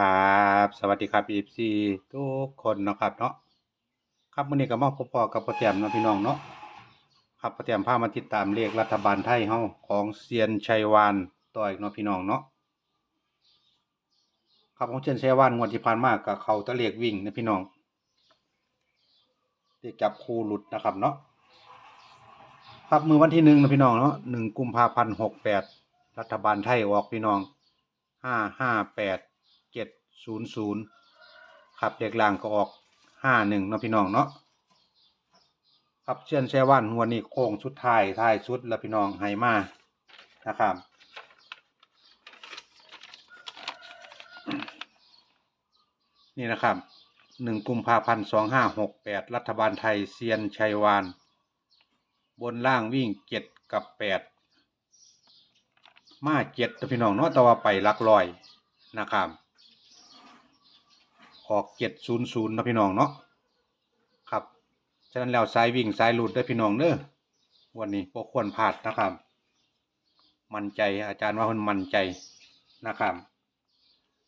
ครับสวัสดีครับ FC ทุกคนนะครับเนาะครับมื้อนี้ก็มาพบพอกับพ่อแต้มเนาะพี่น้องเนาะครับพ่อแต้มพามาติดตามเลขรัฐบาลไทยเฮาของเซียนชัยวานต่ออีกเนาะพี่น้องเนาะครับของเซียนชัยวานงวดที่ผ่านมาก็เขาตะเลขวิ่งนะพี่น้องเลขจับคู่หลุดนะครับเนาะครับมือวันที่หนึ่งนะพี่น้องเนาะหนึ่งกุมภาพันธ์หกแปดรัฐบาลไทยออกพี่น้องห้าห้าแปด ศูนย์ศูนย์ครับเด็กล่างก็ออกห้าหนึ่งนะพี่น้องเนาะครับเชื่อนแช่ว่านหัวนี่โค้งชุดท้ายท้ายชุดแล้วพี่น้องไฮมานะครับนี่นะครับหนึ่งกุมภาพันธ์สองห้าหกแปดรัฐบาลไทยเซียนชัยวาน บนล่างวิ่งเจ็ดกับแปดมาเจ็ดพี่น้องเนาะแต่ว่าไปลักลอยนะครับ ออกเจ็ดศูนย์ศูนย์นะพี่น้องเนาะครับฉะนั้นแล้วสายวิ่งสายหลุดได้พี่น้องเด้อวันนี้พวกควรพลาดนะครับ มั่นใจอาจารย์ว่าคนมั่นใจนะครับ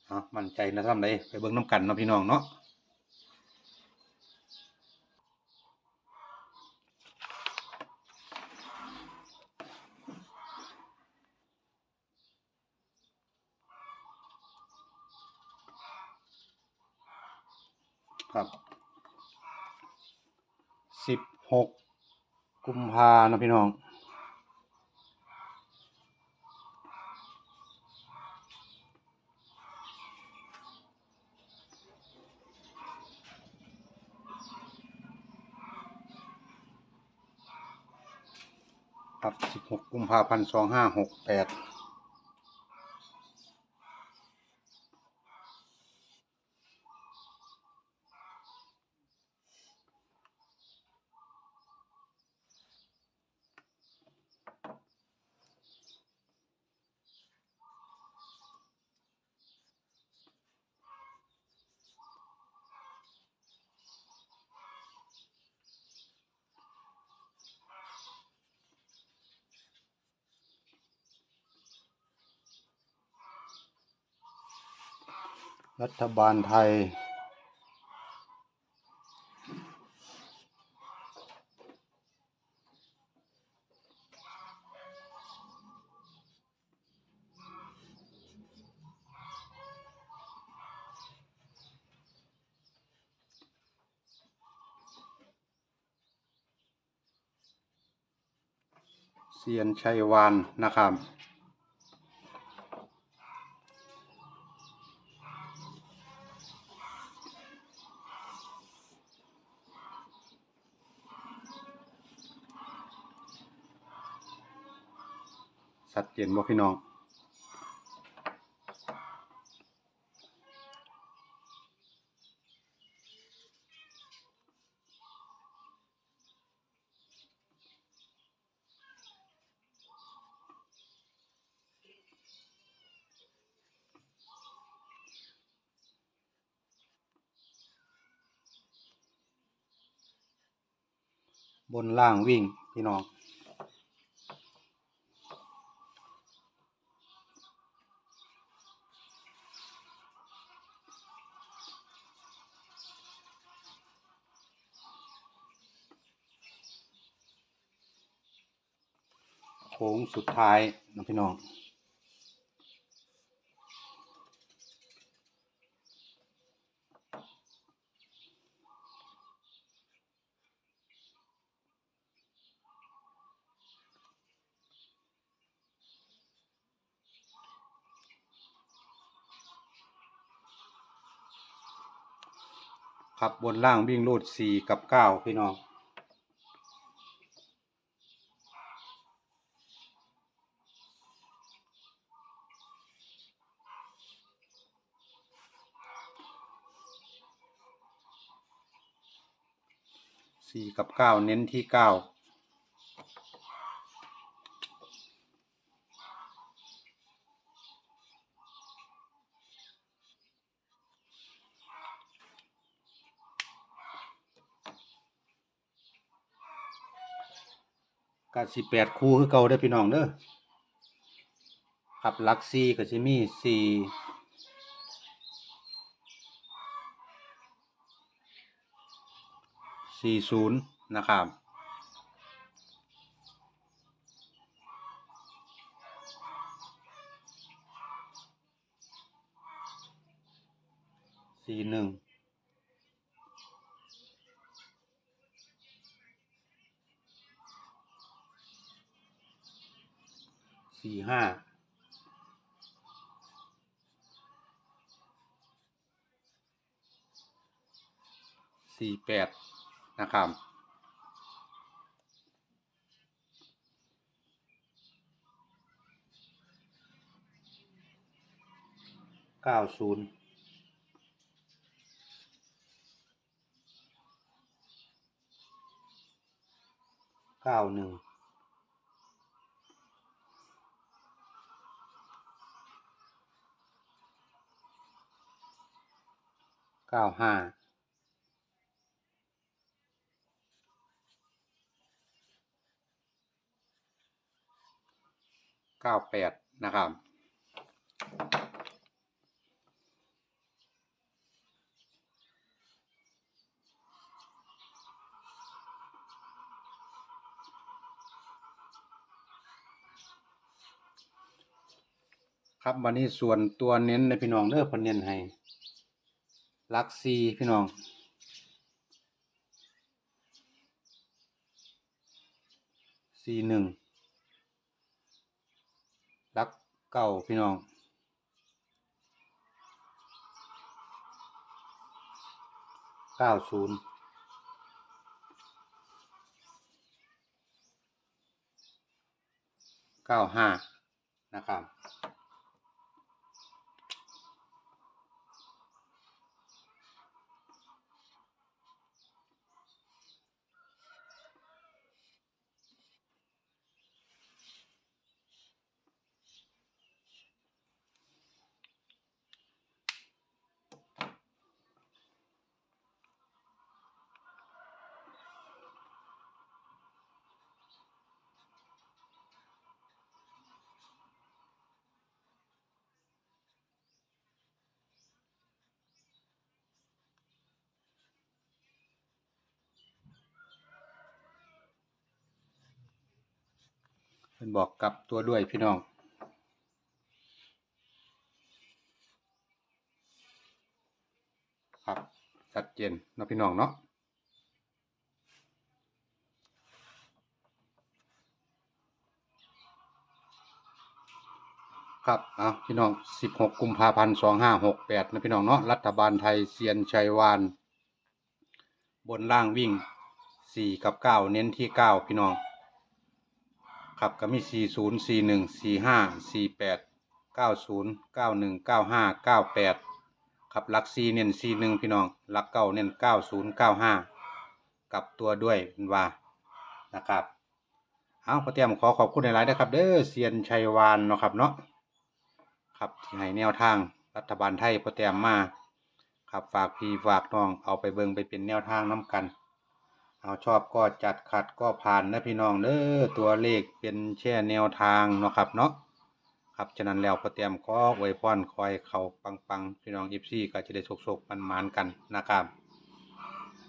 เอามั่นใจนะทำไรไปเบิ้งน้ำกันนะพี่น้องเนาะ ครับสิบหกกุมภานะพี่น้องครับสิบหกกุมภาพันสองห้าหกแปด รัฐบาลไทย เซียนชัยวานนะครับ ชัดเจนบ่พี่น้อง บนล่างวิ่งพี่น้อง โค้งสุดท้ายนะพี่น้องครับบนล่างวิ่งรูดสี่กับเก้าพี่น้อง สี่กับเก้าเน้นที่เก้ากับสิบแปดคู่คือเก่าได้พี่น้องเด้อครับลักสี่ก็จะมีสี่ สี่ศูนย์นะครับสี่หนึ่งสี่ห้าสี่แปด นะครับ เก้าศูนย์เก้าหนึ่งเก้าห้า เก้าแปดนะครับ ครับวันนี้ส่วนตัวเน้นในพี่น้องเด้อเพันเน้นให้ลักซีพี่น้องซีหนึ่งลัก เก้าพี่น้องเก้าศูนย์เก้าห้านะครับ เป็นบอกกับตัวด้วยพี่น้องครับชัดเจนเนาะพี่น้องเนาะครับเอาพี่น้อง 16 กุมภาพันธ์2568 นะพี่น้องเนาะ รัฐบาลไทยเซียนชัยวาน บนล่างวิ่ง 4 กับ 9 เน้นที่ 9 พี่น้อง ครับก็มีสี่ศูนย์สี่หนึ่งสี่ห้าสี่แปดเก้าศูนย์เก้าหนึ่งเก้าห้าเก้าแปดครับหลักสี่เน้นสี่หนึ่งพี่น้องหลักเก้าเน้นเก้าศูนย์เก้าห้ากลับตัวด้วยเป็นว่านะครับเอาพอเตรียมขอขอบคุณหลายๆนะครับ เด้อเซียนชัยวานเนาะครับเนาะครับที่ให้แนวทางรัฐบาลไทยพอเตรียมมาครับฝากพี่ฝากน้องเอาไปเบิงไปเป็นแนวทางน้กัน เอาชอบก็จัดขัดก็ผ่านนะพี่น้องเด้อตัวเลขเป็นแช่แนวทางเนาะครับเนาะครับฉะนั้นแล้วพอเตรียมขออวยพรคอยเขาปังๆพี่น้องอีซี่ก็จะได้โชคๆมันมานกันนะครับ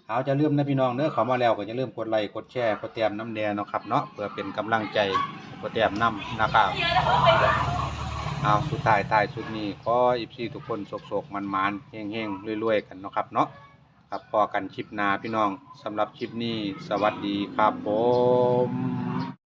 เอาจะเริ่มนะพี่น้องเด้อเขามาแล้วก็จะเริ่มกดไลค์กดแชร์พอเตรียมน้ำแดงเนาะครับเนาะเพื่อเป็นกำลังใจพอเตรียมน้ำนะครับเอาสุดท้ายท้ายสุดนี้ขออีซี่ทุกคนโชคๆมันมานเฮงๆรวยๆกันเนาะครับเนาะ ครับพอกันคลิปหน้าพี่น้องสำหรับคลิปนี้ สวัสดีครับผม